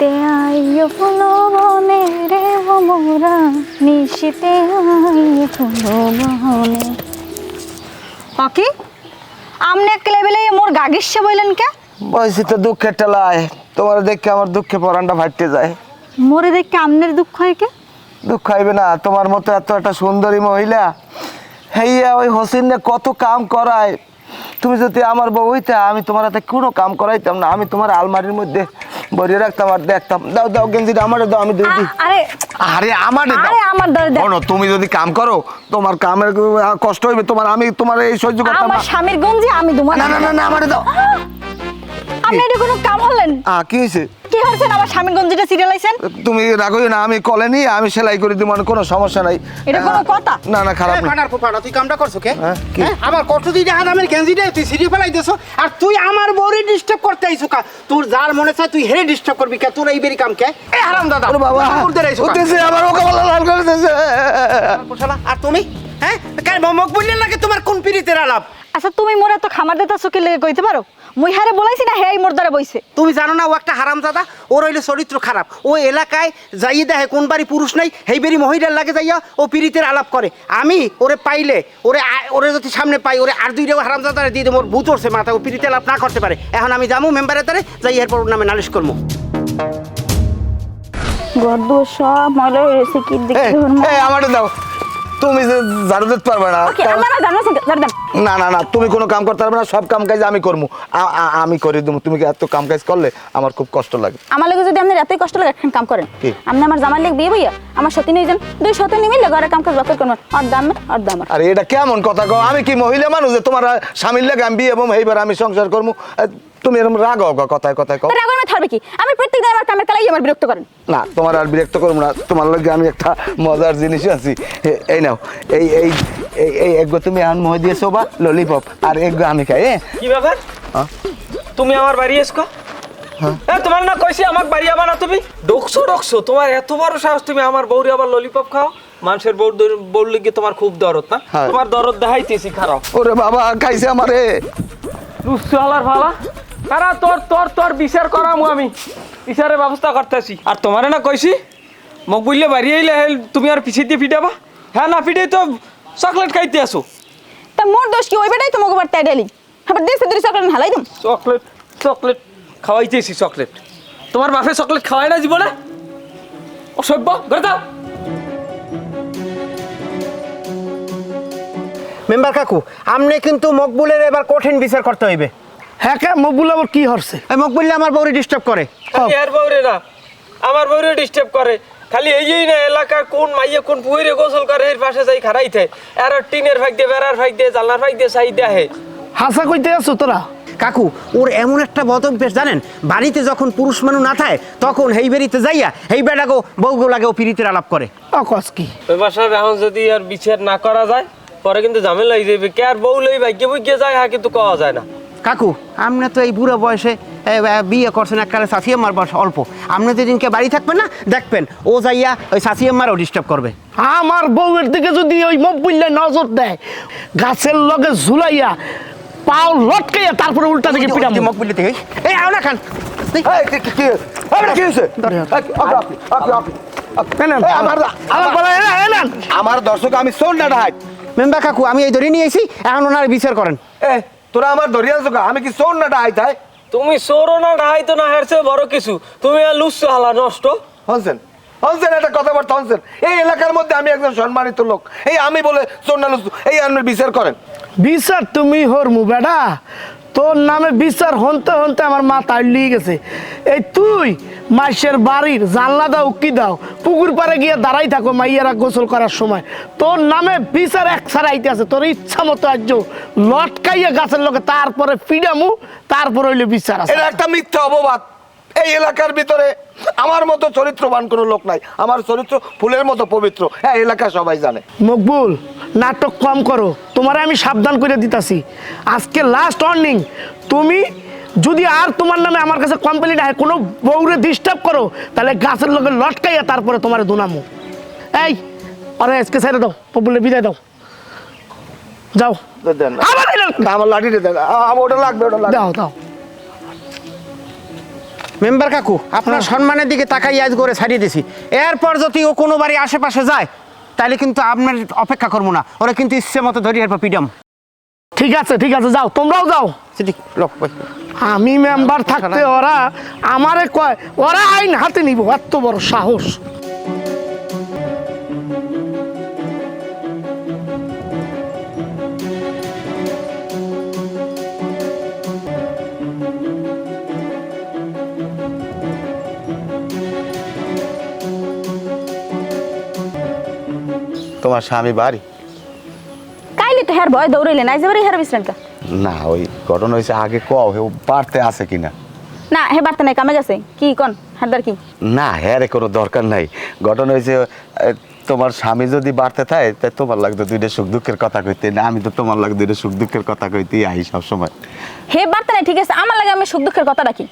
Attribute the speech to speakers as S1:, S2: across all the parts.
S1: নিশিতে আইয় ফুলো বনে রে ও মোরা। নিশিতে আইয় ফুলো বনে। হকি আমনে এক লেভেলে মোর গাগিসে বললেন কে?
S2: বয়সী তো দুঃখের টেলায় তোমার দেখে আমার দুঃখে পরানটা ফাটতে যায়।
S1: মোরে দেখে আমনের দুঃখ হয় কে?
S2: দুঃখ হইবে না। তোমার মতো এত একটা সুন্দরী মহিলা। হেইয়া ওই হোসেনে কত কাম করায়। তুমি যদি আমার বউ হইতে আমি তোমার হাতে কোনো কাম করাইতাম না। আমি তোমার আলমারির মধ্যে বরিয়ে রাখতাম আর দেখতাম। দাও দাও গেঞ্জিটা আমারে দাও আমি দিই।
S1: আরে
S2: আরে আমারে দাও।
S1: আরে আমার দাও
S2: দাও তুমি যদি কাম করো তোমার কামের কষ্ট হইবে তোমার আমি তোমার এই সহ্য করতাম
S1: আমার স্বামীর গঞ্জি আমি
S2: না না না না আমারে দাও।
S1: আপনি এটা কোনো কাম হলেন?
S2: আ কি হয়েছে?
S1: কি আমার স্বামীর গঞ্জিটা সিরিয়াল আইছেন?
S2: তুমি রাগই না আমি কলে নিয়ে আমি সেলাই করে দিব মানে কোনো সমস্যা নাই।
S1: এটা কোনো কথা?
S2: না না খারাপ না।
S3: তুই কামটা করছ কে?
S2: হ্যাঁ,
S3: হ্যাঁ, আমার হাত আমার গেঞ্জিটা তুই সিঁড়ি ফেলাই দিছো আর তুই আমার বউরে ডিস্টার্ব করতে আইছো কা? তোর যার মনে চায় তুই হেরে ডিস্টার্ব করবি কে? তোর এই বেরি কাম কে? এ হারাম দাদা
S2: বাবা উঠতেছে আমার ওকে বলা লাল করে দিতেছে।
S3: আর তুমি? হ্যাঁ কেন মমক বললে লাগে তোমার কোন পিরিতের আলাপ?
S1: আচ্ছা তুমি মোরে তো খামার দিতে লেগে কইতে পারো? মুই হারে বলাইছি না হেই মোর দ্বারা বইছে।
S3: তুমি জানো না ও একটা হারাম দাদা ওর হইলে চরিত্র খারাপ। ও এলাকায় যাইয়ে দেখে কোন বাড়ি পুরুষ নাই সেই বেরি মহিলার লাগে যাইয়া ও পিরিতের আলাপ করে। আমি ওরে পাইলে ওরে ওরে যদি সামনে পাই ওরে আর দুইটা হারাম দাদারে দিয়ে দেবো ওর ভূত উঠছে মাথা ও পিরিতে আলাপ না করতে পারে। এখন আমি যাব মেম্বারের তারে যাই এরপর ওর নামে নালিশ করব।
S1: গর্দ সব ময়লা হয়ে গেছে কি
S2: এই আমারে দাও। তুমি যে ঝাড়ু দিতে পারবে না
S1: ওকে আমার জানো জানো
S2: না না না তুমি কোনো কাম করতে পারবে না সব কাম কাজ আমি করব। আমি করে দেবো তুমি কি এত কাম কাজ করলে আমার খুব কষ্ট লাগে।
S1: আমার লাগে যদি আপনার এতই কষ্ট লাগে একখান কাম করেন? আপনি আমার জামার লেগে বিয়ে বইয়া আমার সতী নিয়ে যান দুই সতী নিয়ে মিলে ঘরে কাম কাজ বাকর করবেন আর দাম আর দাম
S2: আরে এটা কেমন কথা কও? আমি কি মহিলা মানুষ যে তোমার স্বামীর লাগে আমি বিয়ে এবং এইবার আমি সংসার করব? তুমি এরকম রাগ হও কথায় কথায় কও।
S1: রাগর মে থাকবে কি? আমি প্রত্যেক দিন আমার কামের কালাই আমার বিরক্ত করেন।
S2: না তোমার আর বিরক্ত করব না। তোমার লগে আমি একটা মজার জিনিস আছি। এই নাও এই এই এই এই এগো তুমি এখন মহ দিয়েছ বা ললিপপ আর এগো আমি খাই
S4: কি ব্যাপার?
S2: হ্যাঁ?
S4: তুমি আমার বাড়ি এসকো হ্যাঁ। তোমার না কইছি আমাক বাড়ি আবার না তুমি? ডকছো ডকছো তোমার এত বড় সাহস তুমি আমার বউরি আবার ললিপপ খাও? মানুষের বউর বউর লিগে তোমার খুব দরদ না?
S2: হ্যাঁ।
S4: তোমার দরদ দেখাইতেছি খারাপ।
S2: ওরে বাবা খাইছে আমারে।
S4: রুসু হালার ভালা। কারা তোর তোর তোর বিচার করামু আমি। বিচারের ব্যবস্থা করতেছি। আর তোমারে না কইছি মোক বললে বাড়ি আইলে হেল তুমি আর পিছিয়ে দিয়ে ফিটাবা। হ্যাঁ না ফিটে তো চকলেট খাইতে আসো।
S1: তা মোর দোষ কি? ওই বেটাই তোমাকে বার তাই ডেলি আবার দিয়েছে দুই সকালে হালাই দিম।
S4: চকলেট চকলেট খাওয়াইতেছি চকলেট। তোমার বাপে চকলেট খাওয়াই না জীবনে? অসভ্য ঘরে দাও
S3: মেম্বার কাকু আমনে কিন্তু মকবুলের এবার কঠিন বিচার করতে হইবে।
S5: হ্যাঁ কে? মকবুল আবার কি হরছে?
S3: এই মকবুল্লে আমার বউরে ডিস্টার্ব করে।
S4: আর বউরে না আমার বউরে ডিস্টার্ব করে। খালি এই না এলাকার কোন মাইয়ে কোন গোসল করে এর পাশে যাই খারাই থাকে আর টিনের দিয়ে বেড়ার দিয়ে জানলার দিয়ে সাই দেহে
S5: হাসা কইতে আছো তোরা?
S3: কাকু ওর এমন একটা বদ অভ্যেস জানেন? বাড়িতে যখন পুরুষ মানুষ না থাকে তখন হেই বেরিতে যাইয়া হেই বেটাগো বউগো লাগে ও পিরিতের আলাপ করে।
S5: অকস কি?
S4: ওই বাসার এখন যদি আর বিচার না করা যায় পরে কিন্তু ঝামেলা হয়ে যাবে কে আর বউ লই ভাগ্যে বুঝিয়ে যায় হ্যাঁ কিন্তু কওয়া যায় না।
S3: কাকু আপনি তো এই বুড়ো বয়সে বিয়ে করছেন এককালে শাশিয়াম্মার বয়স অল্প। আপনি যেদিনকে বাড়ি থাকবেন না দেখবেন ও যাইয়া ওই শাশিয়াম্মারও ডিস্টার্ব করবে।
S5: আমার বউয়ের দিকে যদি ওই মকবুল্লে নজর দেয় গাছের লগে ঝুলাইয়া পাও লটকাইয়া তারপরে উল্টা দিকে পিটাম।
S3: মকবুলি থেকে? এই আও না খান।
S2: এই, কি- কি- কি এই, কি হয়েছে? আপনি- আপনি- আপনি- আপনি- আপনি- এই, আমার
S5: আমার বলা এনা এনা
S2: আমার দর্শক আমি শোন না
S3: মেম্বার কাকু আমি এই ধরে নিয়ে এসি এখন ওনার বিচার করেন।
S2: এ তোরা আমার ধরিয়া আছো আমি কি শোন না ঢাই তাই?
S4: তুমি সরো না ঢাই তো না হারছে বড় কিছু। তুমি আর লুচ্ছ হালা নষ্ট।
S2: হনসেন হনসেন একটা কথাবার্তা হনসেন। এই এলাকার মধ্যে আমি একজন সম্মানিত লোক। এই আমি বলে শোন না লুচু, এই আপনি বিচার করেন।
S5: বিচার তুমি হরমু বেডা। তোর নামে বিচার হনতে হনতে আমার মাথা লিয়ে গেছে। এই তুই মাইসের বাড়ির জানলা দাও কি দাও? পুকুর পাড়ে গিয়ে দাঁড়াই থাকো মাইয়ারা গোসল করার সময়। তোর নামে বিচার এক সারাইতে আছে তোর ইচ্ছা মতো আজ লটকাইয়া গাছের লোকে তারপরে ফিডামু তারপরে হইলে বিচার আছে।
S2: এটা একটা মিথ্যা অপবাদ। এই এলাকার ভিতরে আমার মতো চরিত্রবান কোনো লোক নাই। আমার চরিত্র ফুলের মতো পবিত্র। হ্যাঁ এলাকা সবাই জানে।
S5: মকবুল নাটক কম করো। তোমারে আমি সাবধান করে দিতাছি। আজকে লাস্ট ওয়ার্নিং তুমি যদি আর তোমার নামে আমার কাছে কমপ্লেন হয় কোনো বউরে ডিস্টার্ব করো তাহলে গাছের লোকে লটকাইয়া তারপরে তোমার দুনামো। এই আরে আজকে ছেড়ে দাও পপুলে বিদায় দাও। যাও। আবার
S2: আমার লাঠিটা দেন আমার ওটা লাগবে ওটা লাগবে।
S5: দাও দাও।
S3: মেম্বার কাকু আপনার সম্মানের দিকে তাকাই আজ করে ছাড়িয়ে দিছি। এরপর যদি ও কোনো বাড়ি আশেপাশে যায় তাহলে কিন্তু আপনার অপেক্ষা করব না। ওরা কিন্তু ইচ্ছে মতো ধরি এরপর পিডাম।
S5: ঠিক আছে ঠিক আছে যাও তোমরাও যাও।
S3: সেটি
S5: আমি মেম্বার থাকতে ওরা আমারে কয় ওরা আইন হাতে নিব এত বড় সাহস।
S2: তোমার স্বামী বাড়ি?
S1: তো হের ভয় দৌড়াইলেন আইজ এবারে হের বিশ্রান্ত
S2: না ওই ঘটনা হয়েছে আগে কও হে বাড়তে আছে কিনা।
S1: না হে বার্তা নাই কামে গেছে। কি কন হারদার কি?
S2: না হ্যাঁ রে কোনো দরকার নাই। ঘটনা হয়েছে তোমার স্বামী যদি বাড়তে থাকে তাই তোমার লাগতো দুইটা সুখ দুঃখের কথা কইতে। না আমি তো তোমার লাগতো দুইটা সুখ দুঃখের কথা কইতে আই সবসময়।
S1: হে বার্তা নাই ঠিক আছে আমার লাগে আমি সুখ দুঃখের কথা রাখি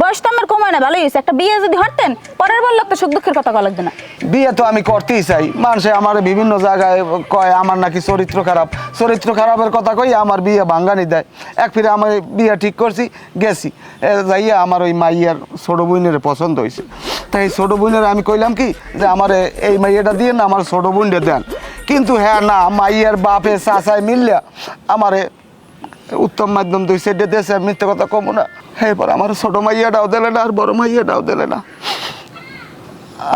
S1: বয়স তো আমার কমায় না, ভালোই হয়েছে। একটা বিয়ে যদি হরতেন, পরের বল লোক তো সুখ দুঃখের কথা কয়া লাগবে না।
S2: বিয়ে তো আমি করতেই চাই। মানুষে আমার বিভিন্ন জায়গায় কয়, আমার নাকি চরিত্র খারাপ। চরিত্র খারাপের কথা কই, আমার বিয়ে ভাঙ্গানি দেয়। এক ফিরে আমার বিয়ে ঠিক করছি, গেছি। যাইয়া আমার ওই মাইয়ার ছোট বোনের পছন্দ হয়েছে। তাই এই ছোট বোনের আমি কইলাম কি, যে আমার এই মাইয়াটা দিয়ে না, আমার ছোট বোনটা দেন। কিন্তু হ্যাঁ না, মাইয়ার বাপে, চাচায় মিললে আমারে উত্তম মাধ্যম দুই সাইডে দেশে মিথ্যে কথা কমো না। এরপর আমার ছোট মাইয়াটাও দিলে না আর বড় মাইয়াটাও দিলে না।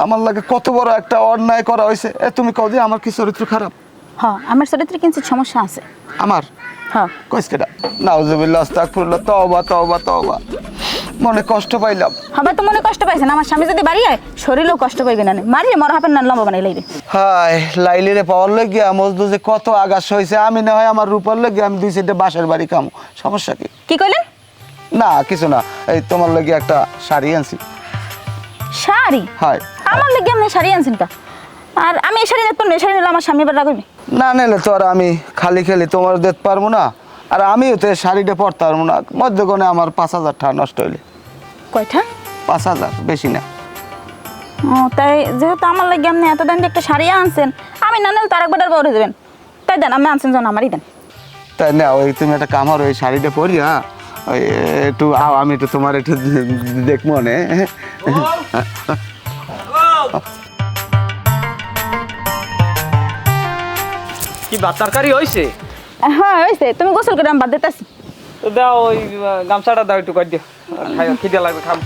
S2: আমার লাগে কত বড় একটা অন্যায় করা হয়েছে। এ তুমি কও যে আমার কি চরিত্র খারাপ?
S1: হ্যাঁ আমার চরিত্রে কিন্তু সমস্যা আছে।
S2: আমার?
S1: হ্যাঁ।
S2: কইস কেটা নাউজুবিল্লাহ আস্তাগফিরুল্লাহ তওবা তওবা তওবা। মনে কষ্ট পাইলাম।
S1: হবে তো মনে কষ্ট পাইছেন আমার স্বামী যদি বাড়ি হয় শরীরেও কষ্ট পাইবে না মারিয়ে মরা হাপের না লম্বা বানাই লাইবে।
S2: হায় লাইলিরে পাওয়ার লাগিয়া মজদু যে কত আগাছ হয়েছে আমি না হয় আমার রূপার লাগিয়া আমি দুই সাইডে বাসের বাড়ি কামো সমস্যা কি?
S1: কি কইলেন?
S2: না কিছু না এই তোমার লাগিয়া একটা শাড়ি আনছি।
S1: শাড়ি?
S2: হায়।
S1: আমার লাগে আপনি শাড়ি আনছেন কা? আর আমি এই শাড়ি দেখতাম না শাড়ি নিলে আমার স্বামী এবার রাখবে
S2: না নিলে তো আর আমি খালি খালি তোমার দেখতে পারব না আর আমিও তো শাড়িটা পরতে পারব না। মধ্যগণে আমার পাঁচ হাজার টাকা নষ্ট হইলে।
S1: কয়টা?
S2: পাঁচ হাজার বেশি না।
S1: ও তাই যেহেতু আমার লাগে আপনি এত দাম দিয়ে একটা শাড়ি আনছেন আমি না নিলে তার একবার আর বড় দেবেন তাই দেন আমি আনছেন যখন আমারই দেন।
S2: তাই না ওই তুমি একটা কামার ওই শাড়িটা পরি হ্যাঁ ওই একটু আও আমি একটু তোমার একটু দেখব নে
S4: কি ভাত তরকারি হয়েছে
S1: হ্যাঁ হয়েছে। তুমি গোসল করে আমি বাদ দিতেছি।
S4: তো দাও ওই গামছাটা দাও একটু করে দিও খাই খিদে লাগবে খাম।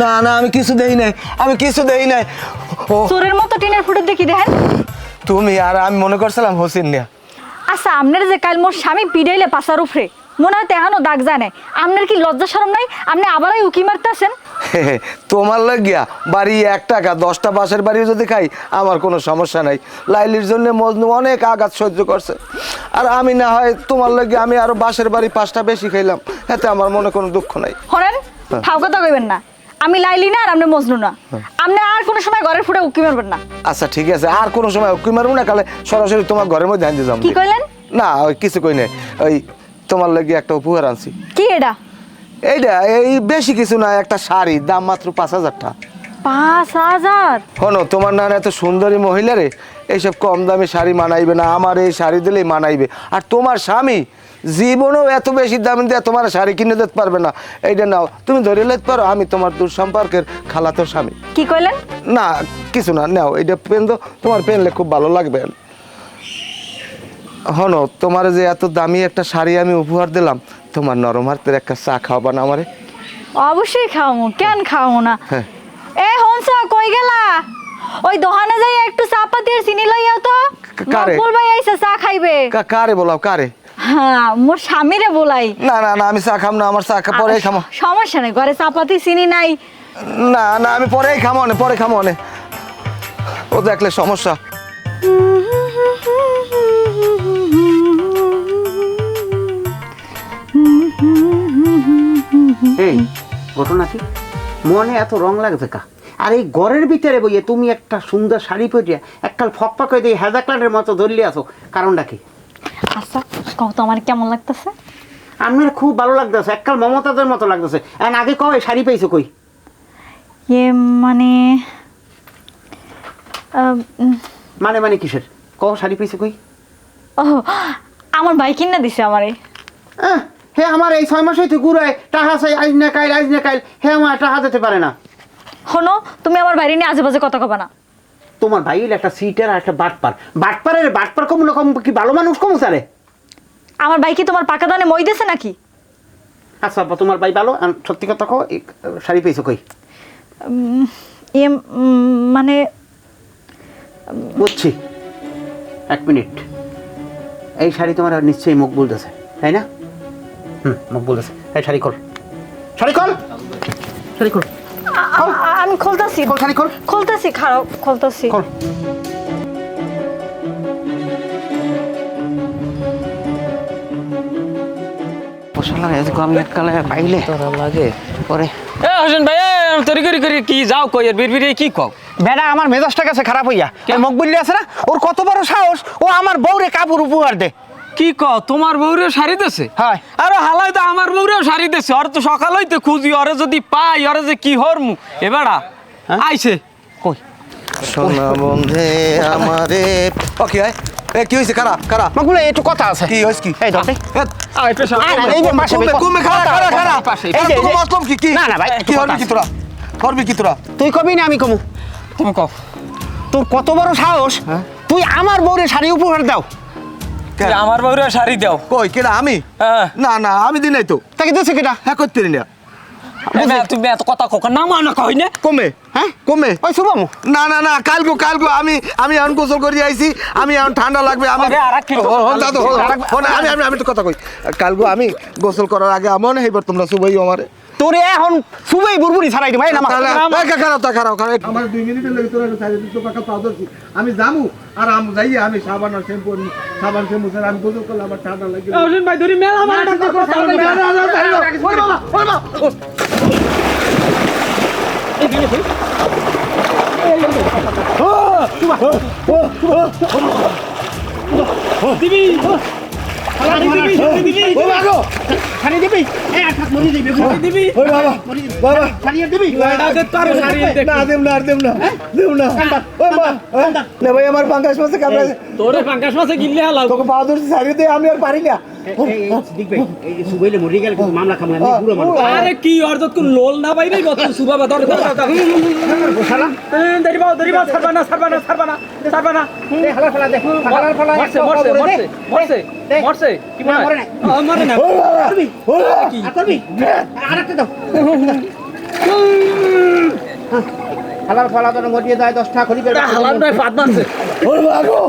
S2: না না আমি কিছু দেই নাই আমি কিছু দেই নাই।
S1: চোরের মতো টিনের ফুটের দেখি দেখেন।
S2: তুমি আর আমি মনে করছিলাম হোসেন নিয়া
S1: আপনার যে কাল মোর স্বামী পিড়াইলে পাশার উপরে। মনে হয় তেহানো দাগ নাই আপনার কি লজ্জা সরম নাই? আপনি আবার ওই উকি মারতেছেন?
S2: তোমার লাগিয়া বাড়ি এক টাকা দশটা বাসের বাড়ি যদি খাই আমার কোনো সমস্যা নাই। লাইলির জন্য মজনু অনেক আঘাত সহ্য করছে। আর আমি না হয় তোমার লাগিয়া আমি আরও বাসের বাড়ি পাঁচটা বেশি খাইলাম। এতে আমার মনে কোনো দুঃখ নাই।
S1: হরেন ফাও কথা কইবেন না। আমি লাইলি না আর আপনি মজনু না। আপনি আর কোনো সময় ঘরের ফুটে উকি মারবেন না।
S2: আচ্ছা ঠিক আছে। আর কোনো সময় কি মারবো না কালে সরাসরি তোমার ঘরের মধ্যে আনতে যাব
S1: কি কইলেন?
S2: না ওই কিছু কই নাই। ওই তোমার লাগি একটা উপহার আনছি।
S1: কি এটা?
S2: এইটা এই বেশি কিছু না একটা শাড়ি দাম মাত্র পাঁচ হাজার টাকা
S1: পাঁচ হাজার?
S2: শোনো তোমার নানা এত সুন্দরী মহিলা রে এইসব কম দামি শাড়ি মানাইবে না আমার এই শাড়ি দিলেই মানাইবে। আর তোমার স্বামী জীবনেও এত বেশি দাম দিয়ে তোমার শাড়ি কিনে দিতে পারবে না। এইটা নাও তুমি ধরে নিতে পারো আমি তোমার দূর সম্পর্কের খালাতো স্বামী।
S1: কি কইলেন?
S2: না কিছু না নাও এইটা পেন তো তোমার পেনলে খুব ভালো লাগবে। হনো তোমার যে এত দামি একটা শাড়ি আমি উপহার দিলাম তোমার নরম হাতের একটা চা খাওয়াবা না আমারে?
S1: অবশ্যই খাওয়ামু কেন খাওয়ামু না?
S2: হ্যাঁ।
S1: এ হনসা কই গেলা? ওই দোকানে যাই একটু চা পাতি আর চিনি লইয়া তো।
S2: কারে?
S1: মকবুল ভাই আইসা চা খাইবে।
S2: কারে বলাও কারে?
S1: হ্যাঁ মোর স্বামীরে বলাই।
S2: না না না আমি চা খাম না আমার চা খা পরেই খামো।
S1: সমস্যা নেই ঘরে চা পাতি চিনি নাই।
S2: না না আমি পরেই খামো নে পরে খামো ও দেখলে সমস্যা।
S3: এই ঘটনা কি? মনে এত রং লাগছে কা? আর এই ঘরের ভিতরে বইয়ে তুমি একটা সুন্দর শাড়ি পরিয়া এককাল ফকফা করে দিয়ে হেজাকলানের মতো ধরলে আছো কারণটা কি?
S1: আচ্ছা কও তো আমার কেমন লাগতেছে?
S3: আমার খুব ভালো লাগতেছে এককাল মমতাদের মতো লাগতেছে। আর আগে কবে শাড়ি পেয়েছ কই?
S1: ইয়ে মানে
S3: মানে মানে কিসের? কও শাড়ি পেয়েছে কই?
S1: ও আমার ভাই কিনা দিছে আমারে।
S3: আহ, হে আমার এই ছয় মাস হইতে ঘুরায় টাহা চাই আজ না কাইল আজ না কাইল হে আমার টাহা দিতে পারে না।
S1: হনো তুমি আমার বাইরে নিয়ে আজে বাজে কথা কবা না।
S3: তোমার ভাই হইল একটা সিটার আর একটা বাটপার। বাটপারের বাটপার কম না কম কি ভালো মানুষ কম স্যারে
S1: আমার ভাই কি তোমার পাকা দানে মই দিছে নাকি?
S3: আচ্ছা আব্বা, তোমার ভাই ভালো? আর সত্যি কথা এই শাড়ি পেয়েছ কই?
S1: উম, ইয়ে উম, মানে
S3: বুঝছি। এক মিনিট। এই শাড়ি তোমার আর নিশ্চয়ই মুখ বলতেছে তাই না? হুম মুখ বলতেছে এই শাড়ি খোল। শাড়ি খোল। শাড়ি খোল।
S1: আ- আ- আমি খুলতাছি।
S3: খোল শাড়ি খোল।
S1: খুলতাছি খারাপ খুলতাছি।
S3: খোল। পশালা এসে আমি এককালে পাইলে তোরা লাগে। পরে
S4: এ হোসেন ভাই এ, তরি করি করি কি যাও কই আর বিড় বিড়ে কি কও?
S3: বেটা আমার মেজাজটা কাছে খারাপ হইয়া। ওই মুখ বললে আছে না? ওর কত বড় সাহস? ও আমার বউরে কাপড় উপহার দে।
S4: কি কও তোমার বউরেও শাড়ি দেছে?
S3: হয়।
S4: আরে হালাই তো আমার বউরেও শাড়ি দেছে। ওর তো সকাল হইতে খুঁজি ওরে যদি পাই ওরে যে কি হরমু? এবারা আইছে।
S3: কই?
S2: সোনা বন্ধে আমারে ও কি হয়? এ কি হইছে? কারা? কারা?
S3: মাগুলো একটু কথা আছে।
S2: কি হইছে কি?
S3: এই ধরতে।
S2: এ,
S4: আয় পেশা
S3: আয়, আয়, এই পাশে
S2: কমে কমে খারা খারা খারা এই যে মতলব কি? কি?
S3: না, না, ভাই,
S2: কি হরবি কি তোরা? হরবি কি তোরা?
S3: তুই কবি না আমি কমু?
S4: তুমি কও।
S3: তোর কত বড় সাহস? তুই আমার বউরে শাড়ি উপহার দাও।
S4: আমার বউরেও শাড়ি দাও।
S2: কই কেডা? আমি?
S4: হ্যাঁ।
S2: না না আমি দিই নাই তো।
S3: তাকে দিচ্ছে কেটা
S2: হ্যাঁ করতে না
S4: না, তুমি এত কথা কোক না মানা কই না?
S2: কমে
S3: হ্যাঁ?
S2: কমে?
S3: ওই শুভম।
S2: না না না আমি আমি এখন গোসল করে আইছি আমি এখন ঠান্ডা লাগবে আমি আমি আমি আমি তো কথা কই। আমি গোসল করার আগে আমন হইবার তোমরা সবাই আমারে।
S3: তোরে এখন শুভই বুরবুরি ছাড়াই দিবা
S2: খারাপ খারাপ আমার দুই মিনিটের লাগে তোরা সাইড তো পাকা পাও ধরছি আমি যামু আর আম যাই আমি সাবান আর শ্যাম্পু সাবান শ্যাম্পু স্যার আমি গোসল করলে আমার ঠান্ডা লাগে।
S4: হোসেন ভাই ধরি মেলা আমার
S3: ছাড়ি। দিবি। এ আঠাক মরি দিবি
S4: দিবি?
S2: ওই বাবা বাবা।
S3: ছাড়িয়ে দিবি?
S4: তোর শাড়ি দে
S2: না দেব না দেব না। দেব না। ওই মা না ভাই আমার পাঙ্কাশ মাসে কামড়াছে
S4: তোরে পাঙ্কাশ মাছে গিললে হালাও
S2: তোকে পা দে আমি আর পারি না।
S3: মরি
S4: আরে কি অর্ধ কোন লোল না পাই নাই সুবা বা ধর ধর ধর ধরি বাও ধরি বাও ছাড়বা না ছাড়বা না ছাড়বা না ছাড়বা না।
S3: এই হালা ফালা দে। হালা ফালা
S4: মরছে মরছে মরছে মরছে মরছে। কি
S3: মরে নাই।
S4: মরে না।
S3: করবি? আর করবি? আরেকটা দাও। হালার ফালা তো মরিয়ে যায় দশটা খড়ি বের
S4: হালাল নয় ফাদ মারছে।
S2: ওরে বাগো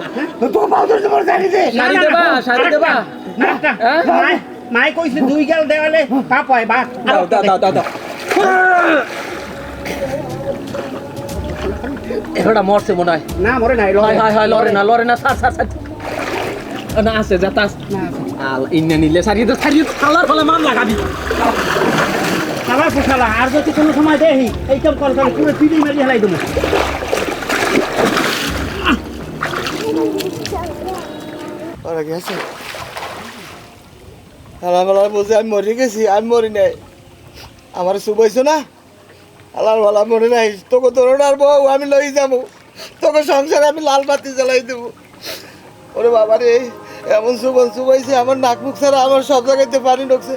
S2: তোকে পা ধরছি আমার সারি দে
S4: শাড়ি দেবা শাড়ি দেবা। হ্যাঁ?
S3: মাই মাই কইছে দুই গেল দেওয়ালে পাপ হয় বা
S4: দাও দাও দাও দাও দাও। এটা মরছে মনে হয়।
S3: না মরে নাই
S4: হয় হয় হয় লরে না লরে না সার সার সার না আছে যাতা আল ইন্নে নিলে সারিয়ে তো সারিয়ে খালার ফলে মামলা খাবি
S3: আমার ফসলা আর যদি কোনো সময় দেখি এইসব কল করে পুরো পিড়ি মারি হেলাই দেবো।
S2: ওরা গেছে। আল্লাহ আল্লাহ বলছে আমি মরে গেছি, আমি মরি নাই। আমার শুভাইছো না? আল্লাহ আল্লাহ মরে নাই। তোকে তোর বউ আমি লই যাব। তোকে সংসারে আমি লাল বাতি জ্বালাই দেবো। ওরে বাবা রে এমন সুবন শুভাইছে আমার নাক মুখ ছাড়া আমার সব জায়গাতে পানি ঢুকছে।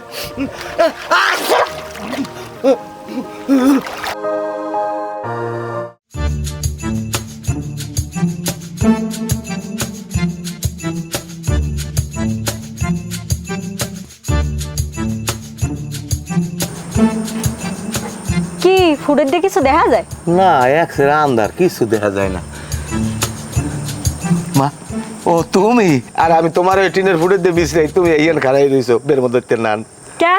S1: কিছু দেখা যায়?
S2: না এক সেরা আন্দার কিছু দেখা যায় না। মা ও তুমি? আর আমি তোমার ওই টিনের ফুটের দিয়ে বিছরাই তুমি এইখান খারাই রইছো বের মধ্যে নান
S1: কে?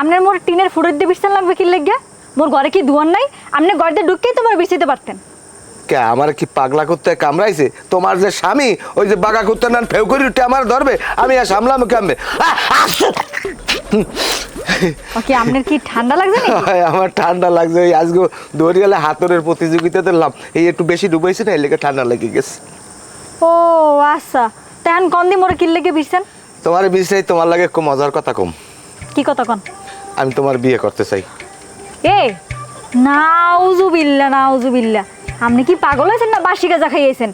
S1: আপনার মোর টিনের ফুডের দিয়ে বিছান লাগবে কি লেগে? মোর ঘরে কি দুয়ার নাই? আপনি ঘর দিয়ে ঢুককেই তোমার বিছিতে পারতেন।
S2: কে আমার কি পাগলা করতে কামড়াইছে? তোমার যে স্বামী ওই যে বাগা করতে নান ফেউ করে উঠে আমার ধরবে আমি আর সামলাম কেমবে
S1: ওকে আপনার কি ঠান্ডা লাগছে নাকি?
S2: আমার ঠান্ডা লাগছে। ওই আজকে দৌড়িয়ালে হাতরের প্রতিযোগিতা দিলাম এই একটু বেশি ডুবাইছে না এই লেগে ঠান্ডা লেগে গেছে।
S1: ও আচ্ছা। তেহান কন দি মোরে কি লেগে বিছান?
S2: তোমার বিষয় তোমার লাগে একটু মজার কথা কম।
S1: কি কথা কন?
S2: আমি তোমার বিয়ে করতে চাই।
S1: এ নাউজুবিল্লা নাউজুবিল্লা। আপনি কি পাগল হয়েছেন না বাসি গাজা খাইয়েছেন?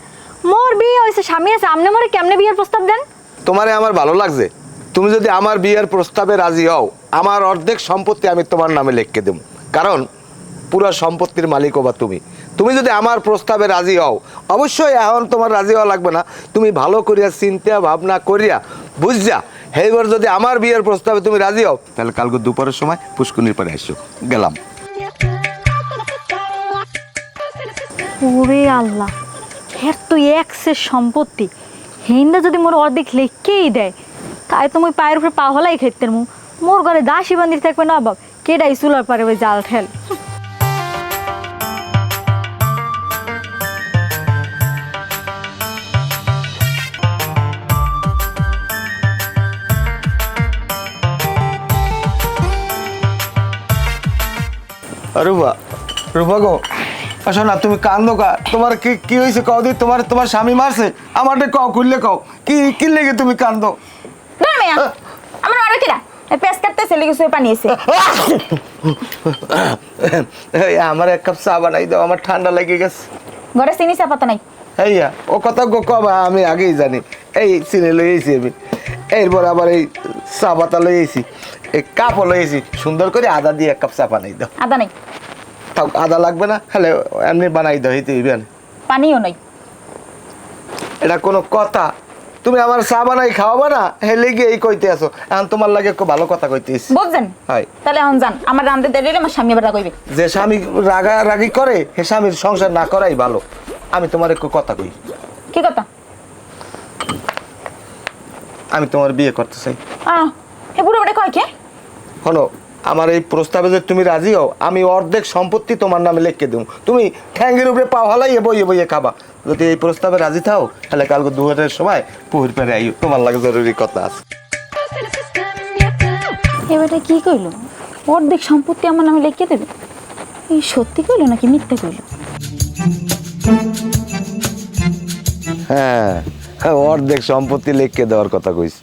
S1: মোর বিয়ে হয়েছে স্বামী আছে আপনি মোরে কেমনে বিয়ের প্রস্তাব দেন?
S2: তোমারে আমার ভালো লাগছে। তুমি যদি আমার বিয়ের প্রস্তাবে রাজি হও, আমার অর্ধেক সম্পত্তি আমি তোমার নামে লিখকে দেব কারণ পুরো সম্পত্তির মালিক হবা তুমি। তুমি যদি আমার প্রস্তাবে রাজি হও, অবশ্যই এখন তোমার রাজি হওয়া লাগবে না। তুমি ভালো করিয়া চিন্তা ভাবনা করিয়া বুঝছা হেবার যদি আমার বিয়ের প্রস্তাবে তুমি রাজি হও, তাহলে কালকে দুপুরের সময় পুষ্কুনির পরে আসো। গেলাম।
S1: ওরে আল্লাহ হ্যাঁ তো এক্সের সম্পত্তি। হিন্দা যদি মোর অর্ধেক লেখকেই দেয় তাই তো মুই পায়ের উপরে পা হলাই খাইতেন মু। মোর ঘরে দাসী বান্দির থাকবে না বাপ, কেডাই চুলার পারে ওই জাল ঠেল।
S2: রূপা রূপা গো, আসো না, তুমি কান্দো কা তোমার কি কি হয়েছে কও দি? তোমার তোমার স্বামী মারছে? আমারটা কও, খুললে কও। কি কি লেগে তুমি কান্দো?
S6: আমার আরও কিরা? পেস কাটতে চলে গেছে পানি এসে
S2: আমার এক কাপ চা বানাই দাও আমার ঠান্ডা লেগে গেছে।
S6: ঘরে চিনি চা পাতা নাই।
S2: এইয়া ও কথা গো কবা আমি আগেই জানি। এই চিনি লই এসি আমি। এরপর আবার এই চা পাতা লই এসি এই কাপও লই এসি সুন্দর করে আদা দিয়ে এক কাপ চা বানাই দাও।
S6: আদা নাই।
S2: তাও আদা লাগবে না? হলে এমনি বানাই দাও হইতে
S6: পানিও নাই।
S2: এটা কোনো কথা। তুমি আমার চা বানাই খাওয়াবা না? হেলে গিয়ে এই কইতে আসো এখন তোমার লাগে খুব ভালো কথা কইতেছি
S6: বুঝছেন?
S2: হয়।
S6: তাহলে এখন যান। আমার রান্ধতে দেরি হলে আমার স্বামী আবার কইবে
S2: যে স্বামী রাগা রাগি করে হে স্বামীর সংসার না করাই ভালো। আমি তোমার একটু কথা কই।
S6: কি কথা?
S2: আমি তোমার বিয়ে করতে চাই।
S6: আহ এ বুড়ো বেটা কয় কে?
S2: শোনো আমার এই প্রস্তাবে যে তুমি রাজি হও আমি অর্ধেক সম্পত্তি তোমার নামে লিখকে দেবো। তুমি ঠ্যাঙ্গের উপরে পাও হালাইয়ে বইয়ে বইয়ে খাবা। যদি এই প্রস্তাবে রাজি থাও তাহলে কালকে দুহারের সময় পুহুর পেরে আইও। তোমার লাগে জরুরি কথা আছে।
S6: এবারে কি কইলো? অর্ধেক সম্পত্তি আমার নামে লিখে দেবে? এই সত্যি কইলো নাকি মিথ্যে কইলো?
S2: হ্যাঁ হ্যাঁ, অর্ধেক সম্পত্তি লিখকে দেওয়ার কথা কইস।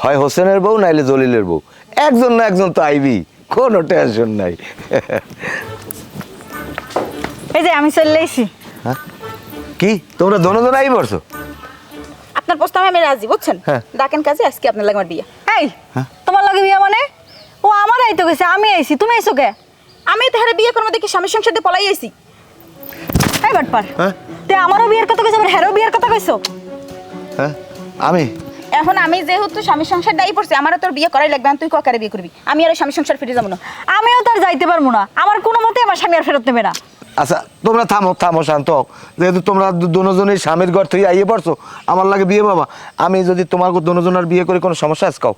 S2: হয় হোসেনের বউ নাইলে জলিলের বউ। একজন না একজন তো আইবি কোনো টেনশন নাই।
S1: এই যে আমি চলে এসি
S2: হ্যাঁ? কি? তোমরা দোনো জন আই পড়ছো?
S6: আপনার প্রস্তাবে আমি রাজি বুঝছেন?
S2: হ্যাঁ।
S6: ডাকেন কাজে আজকে আপনার লাগে আমার বিয়ে।
S1: এই তোমার লাগে বিয়ে মানে? ও আমার এই তো গেছে আমি আইছি তুমি আইছো কে?
S6: আমি তো হারে বিয়ে করব দেখি স্বামীর সংসার দিয়ে পলাই আইছি।
S1: এই বাটপার
S2: হ্যাঁ?
S1: তে আমারও বিয়ের কথা কইছো আবার হেরও বিয়ের কথা কইছো?
S2: হ্যাঁ? আমি?
S6: এখন আমি যেহেতু স্বামীর সংসার দায়ী পড়ছি আমারও তোর বিয়ে করাই লাগবে তুই ককারে বিয়ে করবি? আমি আর ওই স্বামীর সংসার ফিরে যাব না।
S1: আমিও তার যাইতে পারব না। আমার কোনো মতে আমার স্বামী আর ফেরত নেবে না।
S2: আচ্ছা তোমরা থামো থামো শান্ত যেহেতু তোমরা দুজনেই স্বামীর ঘর থেকে আইয়ে পড়ছো আমার লাগে বিয়ে বাবা। আমি যদি তোমার দুজনের বিয়ে করে কোনো সমস্যা আছে কাও?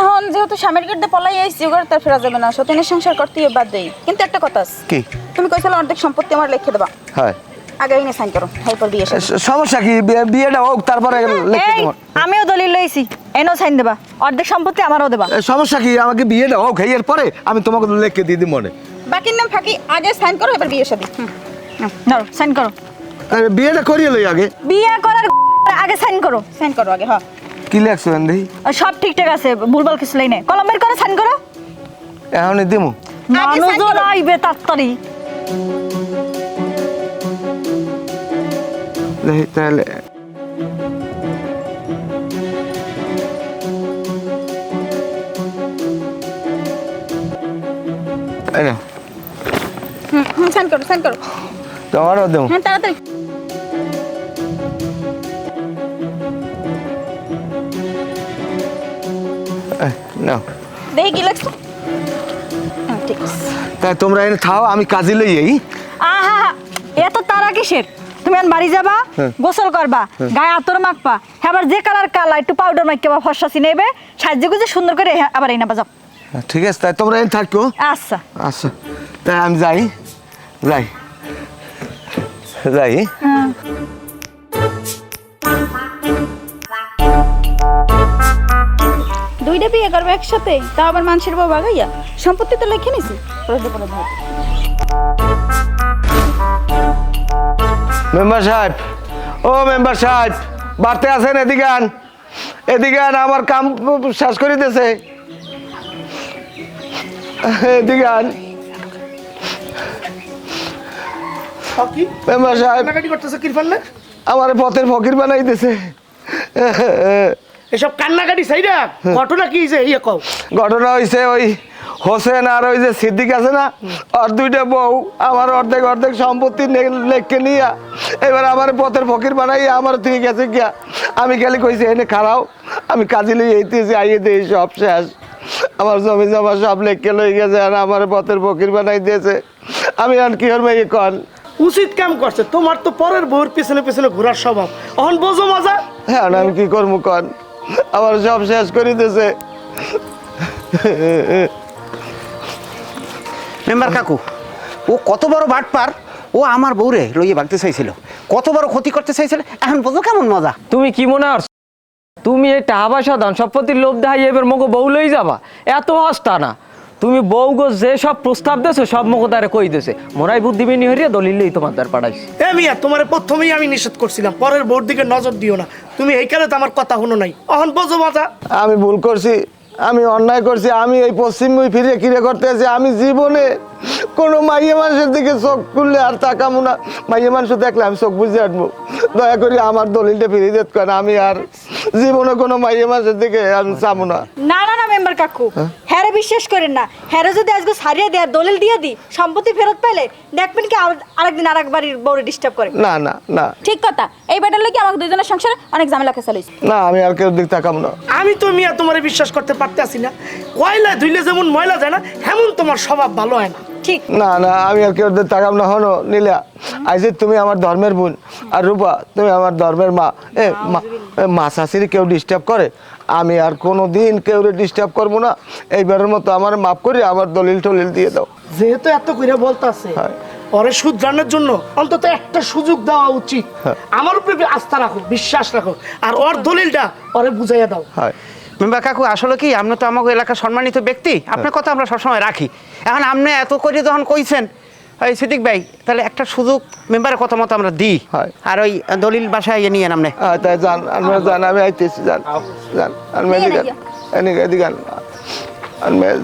S6: এখন যেহেতু স্বামীর গির্দে পলাই আইছি ওগুলো তার ফেরা যাবে না। সতীনের সংসার করতে বাদ দেই। কিন্তু একটা কথা
S2: কি?
S6: তুমি কইছিলে অর্ধেক সম্পত্তি আমার লিখে দেবা।
S2: হয়।
S6: আগে এনে সাইন করো এরপর বিয়ে
S2: সমস্যা কি? বিয়েটা হোক তারপরে লিখে
S1: এই আমিও দলিল লইছি এনো সাইন দেবা অর্ধেক সম্পত্তি আমারও দেবা।
S2: সমস্যা কি? আমাকে বিয়েটা হোক এর পরে আমি তোমাকে লিখে দিয়ে দিই মনে।
S6: বাকির নাম ফাঁকি আগে সাইন করো এবার বিয়ে শাদী
S1: ধরো সাইন করো।
S2: তাহলে বিয়েটা করিয়ে লই আগে।
S1: বিয়ে করার আগে সাইন করো।
S6: সাইন করো আগে হ্যাঁ
S2: কি লেখছো
S1: সব ঠিকঠাক আছে ভুলভাল কিছু লাইনে কলম বের করে সাইন করো।
S2: এখনই দিমু।
S1: মানুষজন। আইবে তাড়াতাড়ি।
S2: তাহলে এই নাও,
S6: হুম সাইন করো সাইন করো।
S2: তোমারও দেবো।
S6: হ্যাঁ তাড়াতাড়ি।
S2: নাও।
S6: দেখি কি লাগছো। হ্যাঁ ঠিক আছে।
S2: তাই তোমরা এনে থাও আমি কাজে লই এই
S1: আহা এত তারা কিসের? তুমি এখন বাড়ি যাবা? গোসল করবা গায়ে আতর মাখবা আবার যে কালার কালা একটু পাউডার মাখকে বা ফর্সাসি নেবে সাহায্য গুজে সুন্দর করে হ্যাঁ, আবার এই নেবা যাও।
S2: ঠিক আছে তাই তোমরা এনে থাকো।
S1: আচ্ছা।
S2: আচ্ছা তাই আমি যাই যাই। যাই।
S6: দুইটা বিয়ে করবে একসাথে তাও আবার মানুষের বউ বাগাইয়া। সম্পত্তি তো লিখে নিছি
S2: মেম্বার সাহেব ও মেম্বার সাহেব বাড়তে আছেন এদিকে আন এদিকে আন আমার কাম শেষ করে দিতেছে এদিকে আন মেম্বার সাহেব।
S5: করতেছে কিরফান না
S2: আমার পথের ফকির বানাই দিছে
S5: এসব কান্নাকাটি সাইডা ঘটনা কি হয়েছে ইয়ে কও।
S2: ঘটনা হয়েছে ওই হোসেন আর ওই যে সিদ্দিক আছে না আর দুইটা বউ আমার অর্ধেক অর্ধেক সম্পত্তি লেখকে নিয়ে এবার আমার পথের ফকির বানাই আমার তুই গেছে গিয়া আমি খালি কইছি এনে খারাও আমি কাজে লিয়ে এইতেছি আইয়ে দিই সব শেষ। আমার জমি জমা সব লেখকে লই গেছে আর আমার পথের ফকির বানাই দিয়েছে। আমি আর কি করব এই কন?
S5: উচিত কাম করছে তোমার তো পরের বউর পিছনে পিছনে ঘোরার স্বভাব। অহন বোঝো মজা।
S2: হ্যাঁ আমি কি করব কন? আমার সব শেষ করে দিয়েছে।
S3: মেম্বার কাকু ও কত বড় বাটপার? ও আমার বউরে লইয়ে ভাগতে চাইছিল। কত বড় ক্ষতি করতে চাইছিল? এখন বোঝো কেমন মজা?
S4: তুমি কি মনে করছ? তুমি এই টাকা পয়সা ধন সম্পত্তির লোভ দেখাই এবার মগো বউ লই যাবা? এত হস্তা না। তুমি বউ গো যে সব প্রস্তাব দেছো সব মগো তারে কই দেছে? মোরাই বুদ্ধিবিনী হরিয়া দলিলেই তোমার দ্বার পাঠাইছি।
S5: এ মিয়া তোমার প্রথমেই আমি নিষেধ করছিলাম পরের বউর দিকে নজর দিও না। তুমি এই কালে তো আমার কথা শুনো নাই। অহন বোঝো মজা।
S2: আমি ভুল করছি। আমি অন্যায় করছি আমি এই পশ্চিমবঙ্গ ফিরে কিরে করতে আমি জীবনে কোনো মাইয়ে মানুষের দিকে চোখ খুললে আর তাকামো না। মাইয়ে মানুষ দেখলে আমি চোখ বুঝে আটবো দয়া করে আমার দলিলটা ফিরিয়ে দিত কেন আমি আর জীবনে কোনো মাইয়ে মানুষের দিকে আমি চাবো না।
S1: না না না মেম্বার কাকু। হ্যারে বিশ্বাস করেন না। হ্যারে যদি আজকে সারিয়ে দেয় দলিল দিয়ে দিই সম্পত্তি ফেরত পেলে দেখবেন কি আরেকদিন আরেক বাড়ির বউরে ডিস্টার্ব করে।
S2: না না না।
S6: ঠিক কথা। এই বেটার লাগি আমাকে দুজনের সংসারে অনেক ঝামেলা খেসা লইছে
S2: না আমি আর কেউ দিক তাকাবো না।
S5: আমি তো মিয়া তোমার বিশ্বাস করতে পারতেছি না। কয়লা ধুইলে যেমন ময়লা যায় না হেমন তোমার স্বভাব ভালো হয় না।
S1: ঠিক।
S2: না না আমি আর কেউ দিক তাকাবো না। হনো নীলা আইসি তুমি আমার ধর্মের বোন। আর রূপা তুমি আমার ধর্মের মা। এ মা কেউ ডিস্টার্ব করে? আমি আর কোনো দিন কেউ ডিস্টার্ব করব না। এইবারের মতো আমার মাফ করে আমার দলিল টলিল দিয়ে দাও।
S5: যেহেতু এত করে বলতাছে
S2: হ্যাঁ।
S5: পরে শুধরানোর জন্য অন্তত একটা সুযোগ দেওয়া উচিত।
S2: হ্যাঁ।
S5: আমার উপরে আস্থা রাখো বিশ্বাস রাখো। আর ওর দলিলটা পরে বুঝাইয়া দাও।
S2: হয়।
S3: মেম্বার কাকু আসলে কি? আপনি তো আমাকে এলাকার সম্মানিত ব্যক্তি। আপনার কথা আমরা সবসময় রাখি। এখন আপনি এত করে যখন কইছেন ওই সিদ্দিক ভাই তাহলে একটা সুযোগ মেম্বারের কথা মতো আমরা দিই।
S2: হয়।
S3: আর ওই দলিল বাসায় ইয়ে নিয়ে আপনি।
S2: হ্যাঁ তাই যান আমরা যান আমি আইতেছি যান যান। আমি এদিকে এদিকে এদিকে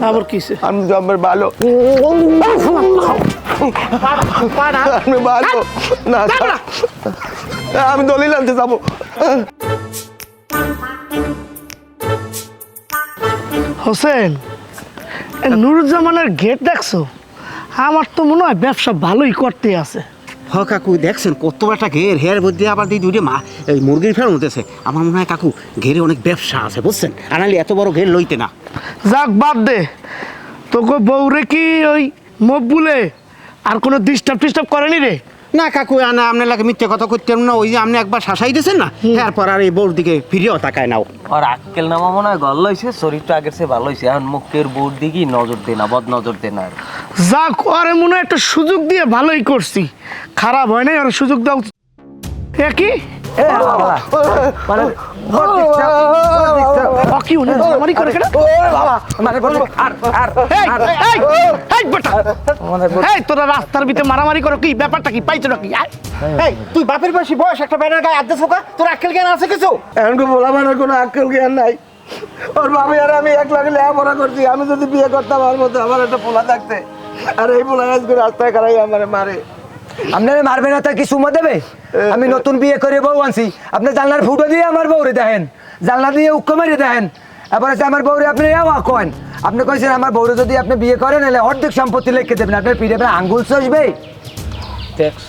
S5: আবার কিসে?
S2: আমি জমের ভালো আমি ভালো না আমি দলিল আনতে যাব।
S5: হোসেন নুরুজ্জামানের গেট দেখছ? আমার তো মনে হয় ব্যবসা ভালোই করতে আছে।
S3: হ কাকু দেখছেন কত একটা ঘের হের মধ্যে আবার দুই দুইটা মা এই মুরগির ফেরত উঠেছে। আমার মনে হয় কাকু ঘেরে অনেক ব্যবসা আছে বুঝছেন? আনালি এত বড় ঘের লইতে না।
S5: যাক বাদ দে। তোকে বউরে কি ওই মকবুলে আর কোনো ডিস্টার্ব টিস্টার্ব করেনি রে?
S3: না কাকু আনা আপনার লাগে মিথ্যে কথা করতেন না ওই যে আপনি একবার শাসাই দিয়েছেন না এরপর আর এই বউর দিকে ফিরেও তাকায় নাও।
S4: আর আক্কেল নামা মনে হয় গল হয়েছে শরীরটা আগের সে ভালো হয়েছে এখন মুখের বউর দিকেই নজর দে না বদ নজর দে না আর।
S5: যাক করে মনে হয় একটা সুযোগ দিয়ে ভালোই করছি। খারাপ হয় নাই আর সুযোগ দাও একই মারামারি করে কি ব্যাপারটা কি পাইছো নাকি
S3: তুই বাপের বয়সী বয়স একটা ব্যানার গায়ে আদ্যা ফোকা তোর আক্কেল জ্ঞান আছে কিছু
S2: বলা মানে কোনো আক্কেল জ্ঞান নাই ওর বাবা আর আমি এক লাগে লেখাপড়া করছি আমি যদি বিয়ে করতাম আমার মতো আমার একটা পোলা থাকতে আর এই পোলা আজকে রাস্তায় খারাই আমার মারে
S7: আপনারা মারবে না তা কি সুমা দেবে? আমি নতুন বিয়ে করে বউ আনছি। আপনি জানলার ফুটো দিয়ে আমার বউরে দেখেন। জানলা দিয়ে উক্ক মারি দেখেন। এবার আছে আমার বউরে আপনি এও কন আপনি কইছেন আমার বউরে যদি আপনি বিয়ে করেন তাহলে অর্ধেক সম্পত্তি লিখে দেবেন। আপনার পিঠে আপনার আঙ্গুল চসবে
S4: দেখছ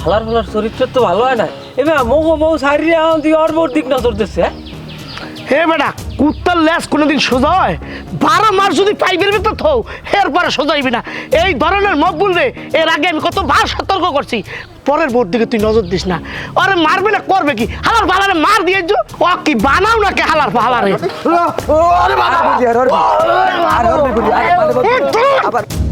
S4: ফালার ফালার চরিত্র তো ভালো হয় না। এবার মৌ মৌ সারিয়ে এখন তুই ওর দিক নজর দিচ্ছে হ্যাঁ?
S5: হে বেটা কুত্তার ল্যাস কোনোদিন সোজা হয়? বারো মাস যদি পাইপের ভিতর থো এরপরে সোজাইবি না। এই ধরনের মকবুল রে এর আগে আমি কত কতবার সতর্ক করছি। পরের বোর দিকে তুই নজর দিস না। আরে মারবে না করবে কি? হালার ফালারে মার দিয়ে ও কি বানাও না কে হালার ফালারে
S7: আর আর আর